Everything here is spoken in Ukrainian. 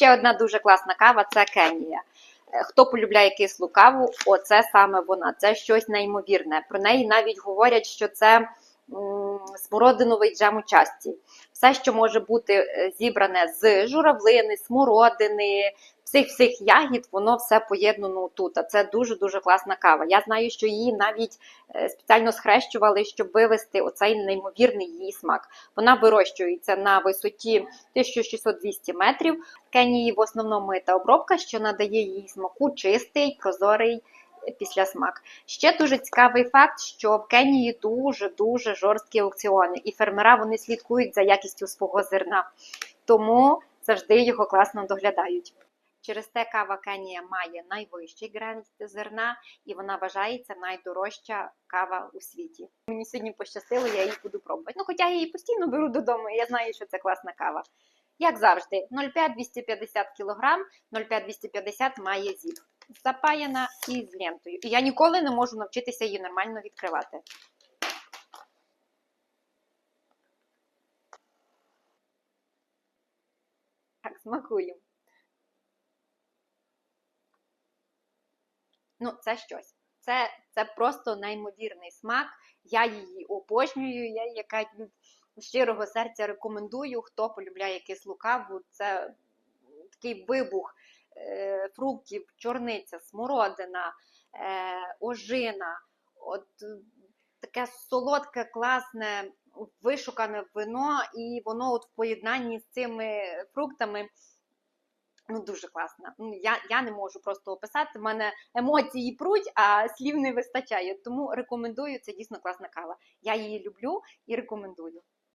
Ще одна дуже класна кава це Кенія. Е, Хто полюбляє кислу каву, оце саме вона. Це щось неймовірне. Про неї навіть говорять, що це смородиновий джем у часті. Все, що може бути е, зібране з журавлини, смородини, всіх всіх ягід, воно все поєднано тут. А це дуже дуже класна кава. Я знаю, що її навіть е, спеціально схрещували, щоб вивести оцей неймовірний її смак. Вона вирощується на висоті 1600-200 метрів. Кенії в основному мита обробка, що надає їй смаку чистий, прозорий е, післясмак. Ще дуже цікавий факт, що в Кенії дуже дуже жорсткі аукціони, і фермера вони слідкують за якістю свого зерна, тому завжди його класно доглядають. Через те кава Кенія має найвищий грант зерна, і вона вважається найдорожча кава у світі. Мені сьогодні пощастило, я її буду пробувати. Ну, хоча я її постійно беру додому, і я знаю, що це класна кава. Як завжди, 0,5-250 кг, 0,5-250 має зіп. Запаяна і з лентою. І я ніколи не можу навчитися її нормально відкривати. Так, смакуємо. Ну, це щось. Це, це просто неймовірний смак. Я її обожнюю. Я її від щирого серця рекомендую. Хто полюбляє кислу каву, це такий вибух фруктів, чорниця, смородина, е, ожина. От е, таке солодке, класне, вишукане вино, і воно от в поєднанні з цими фруктами. Ну, дуже класна. Ну, Я, я не можу просто описати. В мене емоції пруть, а слів не вистачає. Тому рекомендую, це дійсно класна кава. Я її люблю і рекомендую.